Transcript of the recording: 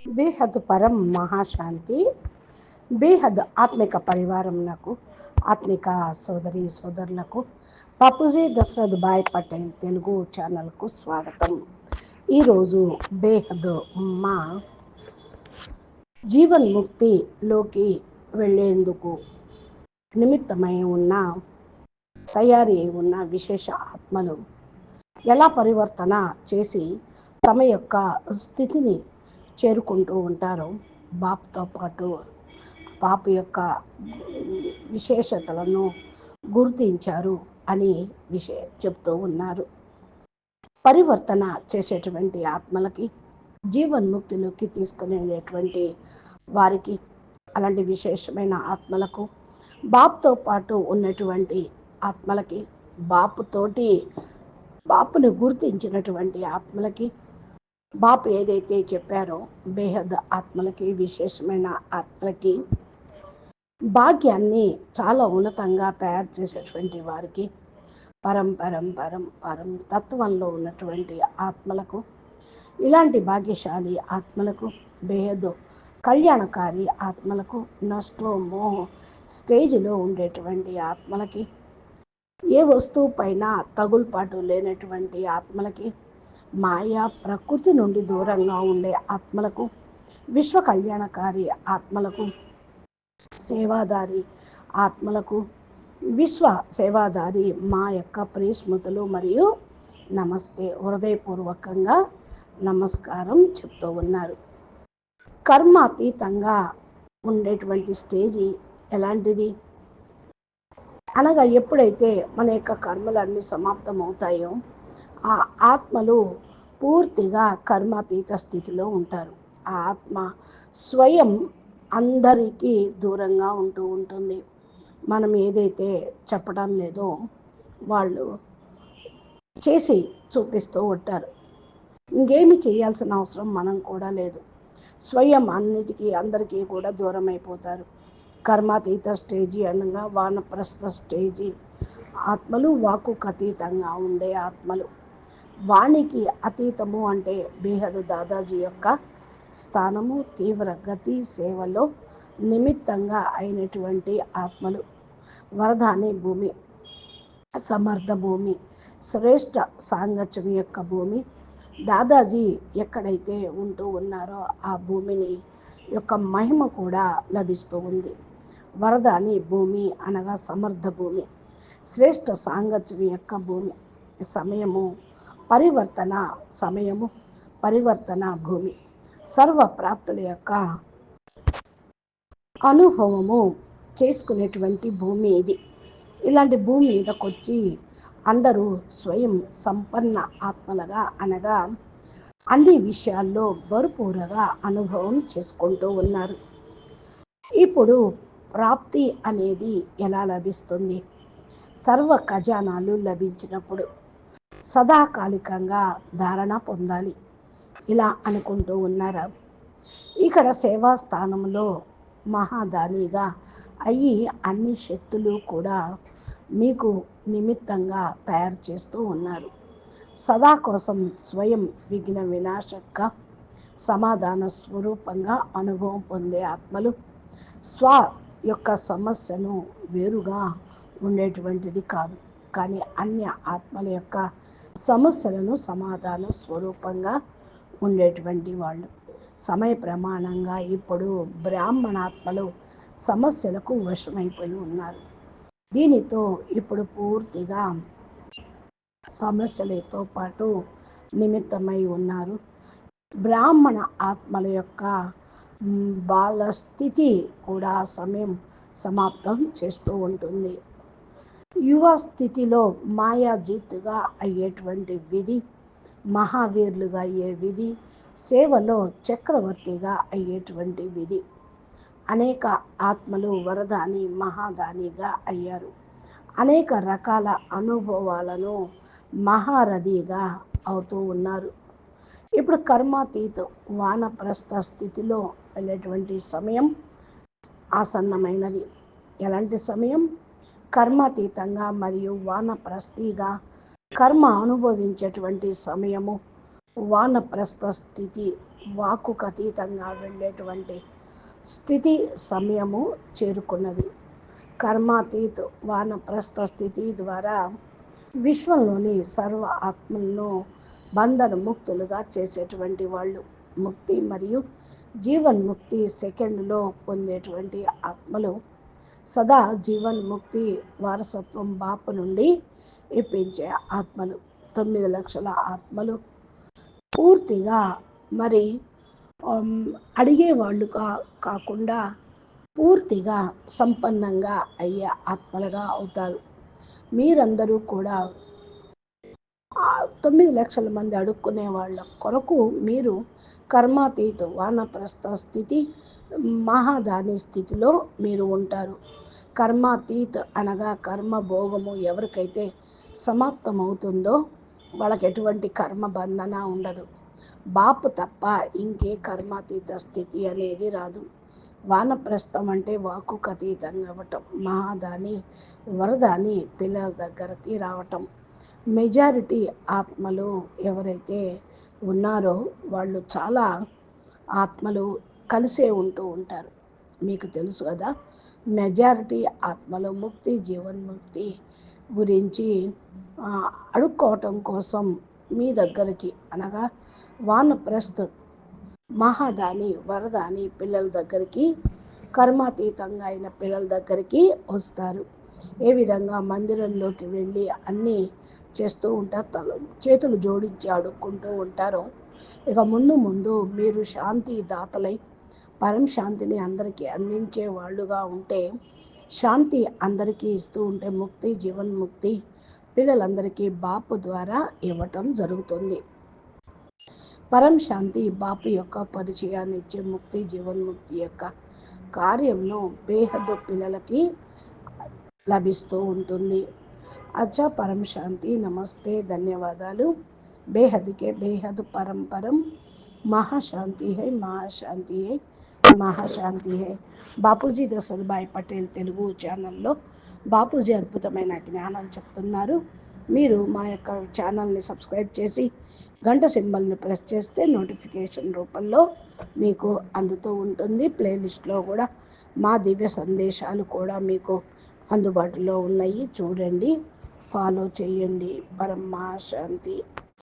బేహద్ పరం మహాశాంతి బేహద్ ఆత్మిక పరివారంలకు ఆత్మిక సోదరి సోదరులకు బాపూజీ దశరథ్ భాయ్ పటేల్ తెలుగు ఛానల్కు స్వాగతం. ఈరోజు బేహద్ మా జీవన్ముక్తిలోకి వెళ్ళేందుకు నిమిత్తమై ఉన్న తయారీ అయి ఉన్న విశేష ఆత్మలు ఎలా పరివర్తన చేసి తమ యొక్క స్థితిని చేరుకుంటూ ఉంటారు. బాపుతో పాటు బాపు యొక్క విశేషతలను గుర్తించారు అని విషయ చెప్తూ ఉన్నారు. పరివర్తన చేసేటువంటి ఆత్మలకి జీవన్ముక్తిలోకి తీసుకునేటువంటి వారికి అలాంటి విశేషమైన ఆత్మలకు బాపుతో పాటు ఉన్నటువంటి ఆత్మలకి బాపుతోటి బాపుని గుర్తించినటువంటి ఆత్మలకి బాపు ఏదైతే చెప్పారో బేహద్ ఆత్మలకి విశేషమైన ఆత్మలకి భాగ్యాన్ని చాలా ఉన్నతంగా తయారు చేసేటువంటి వారికి పరం పరం పరం పరం తత్వంలో ఉన్నటువంటి ఆత్మలకు ఇలాంటి భాగ్యశాలి ఆత్మలకు బేహద్ కళ్యాణకారి ఆత్మలకు నష్టో మోహ స్టేజ్లో ఉండేటువంటి ఆత్మలకి ఏ వస్తువు పైన తగులుపాటు లేనటువంటి ఆత్మలకి మాయా ప్రకృతి నుండి దూరంగా ఉండే ఆత్మలకు విశ్వ కళ్యాణకారి ఆత్మలకు సేవాదారి ఆత్మలకు విశ్వ సేవాదారి మా యొక్క ప్రియస్మృతులు మరియు నమస్తే. హృదయపూర్వకంగా నమస్కారం చెప్తూ ఉన్నారు. కర్మాతీతంగా ఉండేటువంటి స్టేజీ ఎలాంటిది? అనగా ఎప్పుడైతే మన యొక్క కర్మలన్నీ సమాప్తమవుతాయో ఆ ఆత్మలు పూర్తిగా కర్మాతీత స్థితిలో ఉంటారు. ఆ ఆత్మ స్వయం అందరికీ దూరంగా ఉంటూ ఉంటుంది. మనం ఏదైతే చెప్పడం లేదో వాళ్ళు చేసి చూపిస్తూ ఉంటారు. ఇంకేమి చేయాల్సిన అవసరం మనం కూడా లేదు. స్వయం అన్నిటికీ అందరికీ కూడా దూరం అయిపోతారు కర్మాతీత స్టేజీ అనగా వానప్రస్థ స్టేజీ. ఆత్మలు వాకు అతీతంగా ఉండే ఆత్మలు. వాణికి అతీతము అంటే బేహదు దాదాజీ యొక్క స్థానము తీవ్ర గతి సేవలో నిమిత్తంగా అయినటువంటి ఆత్మలు. వరదాని భూమి సమర్థ భూమి శ్రేష్ఠ సాంగత్యం యొక్క భూమి. దాదాజీ ఎక్కడైతే ఉంటూ ఉన్నారో ఆ భూమిని యొక్క మహిమ కూడా లభిస్తూ ఉంది. వరదాని భూమి అనగా సమర్థ భూమి శ్రేష్ఠ సాంగత్యం యొక్క భూమి. సమయము పరివర్తన సమయము పరివర్తన భూమి. సర్వ ప్రాప్తుల యొక్క అనుభవము చేసుకునేటువంటి భూమి ఇది. ఇలాంటి భూమి మీదకి వచ్చి అందరూ స్వయం సంపన్న ఆత్మలుగా అనగా అన్ని విషయాల్లో భరపూరగా అనుభవం చేసుకుంటూ ఉన్నారు. ఇప్పుడు ప్రాప్తి అనేది ఎలా లభిస్తుంది? సర్వ ఖజానాలు లభించినప్పుడు సదాకాలికంగా ధారణ పొందాలి. ఇలా అనుకుంటూ ఉన్నారా? ఇక్కడ సేవా స్థానంలో మహాదానిగా అయ్యి అన్ని శక్తులు కూడా మీకు నిమిత్తంగా తయారు చేస్తూ ఉన్నారు. సదా కోసం స్వయం విఘ్న వినాశక సమాధాన స్వరూపంగా అనుభవం పొందే ఆత్మలు స్వ యొక్క సమస్యను వేరుగా ఉండేటువంటిది కాదు. కానీ అన్య ఆత్మల యొక్క సమస్యలను సమాధాన స్వరూపంగా ఉండేటువంటి వాళ్ళు. సమయ ప్రమాణంగా ఇప్పుడు బ్రాహ్మణాత్మలు సమస్యలకు వశమైపోయి ఉన్నారు. దీనితో ఇప్పుడు పూర్తిగా సమస్యలతో పాటు నిమిత్తమై ఉన్నారు. బ్రాహ్మణ ఆత్మల యొక్క బాల స్థితి కూడా సమయం సమాప్తం చేస్తూ ఉంటుంది. యువ స్థితిలో మాయాజీత్గా అయ్యేటువంటి విధి మహావీరులుగా అయ్యే విధి సేవలో చక్రవర్తిగా అయ్యేటువంటి విధి. అనేక ఆత్మలు వరదాని మహాదానిగా అయ్యారు. అనేక రకాల అనుభవాలను మహారథిగా అవుతూ ఉన్నారు. ఇప్పుడు కర్మాతీతం వానప్రస్థ స్థితిలో వెళ్ళేటువంటి సమయం ఆసన్నమైనది. ఎలాంటి సమయం? కర్మాతీతంగా మరియు వానప్రస్థిగా కర్మ అనుభవించేటువంటి సమయము వానప్రస్థ స్థితి వాకుకు అతీతంగా వెళ్ళేటువంటి స్థితి సమయము చేరుకున్నది. కర్మాతీత్ వానప్రస్థ స్థితి ద్వారా విశ్వంలోని సర్వ ఆత్మలను బంధన ముక్తులుగా చేసేటువంటి వాళ్ళు. ముక్తి మరియు జీవన్ముక్తి సెకండ్లో పొందేటువంటి ఆత్మలు సదా జీవన్ముక్తి వారసత్వం బాపు నుండి ఇప్పించే ఆత్మలు. తొమ్మిది లక్షల ఆత్మలు. పూర్తిగా మరి అడిగేవాళ్ళు కా కాకుండా పూర్తిగా సంపన్నంగా అయ్యే ఆత్మలుగా అవుతారు. మీరందరూ కూడా తొమ్మిది లక్షల మంది అడుక్కునే వాళ్ళ కొరకు మీరు కర్మాతీత వానప్రస్థ స్థితి మహాదాని స్థితిలో మీరు ఉంటారు. కర్మాతీత్ అనగా కర్మ భోగము ఎవరికైతే సమాప్తమవుతుందో వాళ్ళకి ఎటువంటి కర్మ బంధన ఉండదు. బాపు తప్ప ఇంకే కర్మాతీత స్థితి అనేది రాదు. వానప్రస్థం అంటే వాకుకు అతీతంగా అవ్వటం మహాదాని వరదాని పిల్లల దగ్గరికి రావటం. మెజారిటీ ఆత్మలు ఎవరైతే ఉన్నారో వాళ్ళు చాలా ఆత్మలు కలిసే ఉంటూ ఉంటారు. మీకు తెలుసు కదా మెజారిటీ ఆత్మలు ముక్తి జీవన్ముక్తి గురించి అడుక్కోవటం కోసం మీ దగ్గరికి అనగా వానప్రస్థ మహాదాని వరదాని పిల్లల దగ్గరికి కర్మాతీతంగా అయిన పిల్లల దగ్గరికి వస్తారు. ఏ విధంగా మందిరంలోకి వెళ్ళి అన్నీ చేస్తూ ఉంటారు తల చేతులు జోడించి అడుక్కుంటూ ఉంటారో ఇక ముందు ముందు మీరు శాంతి దాతలై పరం శాంతిని అందరికీ అందించే వాళ్ళుగా ఉంటే శాంతి అందరికీ ఇస్తూ ఉంటే ముక్తి జీవన్ముక్తి పిల్లలందరికీ బాపు ద్వారా ఇవ్వటం జరుగుతుంది. పరం శాంతి బాపు యొక్క పరిచయాన్ని ఇచ్చే ముక్తి జీవన్ముక్తి యొక్క కార్యంను బేహద్దు పిల్లలకి లభిస్తూ ఉంటుంది. అచ్చా పరం శాంతి నమస్తే ధన్యవాదాలు. బేహద్కే బేహద్ పరంపరం. మహాశాంతి హై మహాశాంతి హై. మహాశాంతి హే. బాపూజీ దశరథభాయ్ పటేల్ తెలుగు ఛానల్లో బాపూజీ అద్భుతమైన జ్ఞానం చెప్తున్నారు. మీరు మా యొక్క ఛానల్ని సబ్స్క్రైబ్ చేసి గంట సింబల్ని ప్రెస్ చేస్తే నోటిఫికేషన్ రూపంలో మీకు అందుతూ ఉంటుంది. ప్లేలిస్ట్లో కూడా మా దివ్య సందేశాలు కూడా మీకు అందుబాటులో ఉన్నాయి. చూడండి ఫాలో చేయండి. పరమా శాంతి